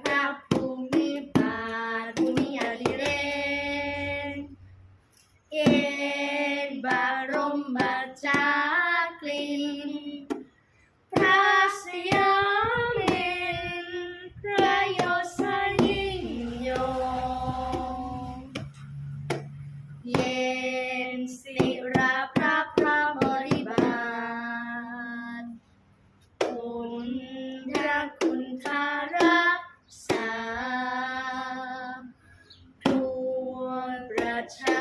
พระภูมิปภูมิอดิเรกเกณฑ์บรมมาจากลินพระสยามินพระโยสยงยงเยนสี time.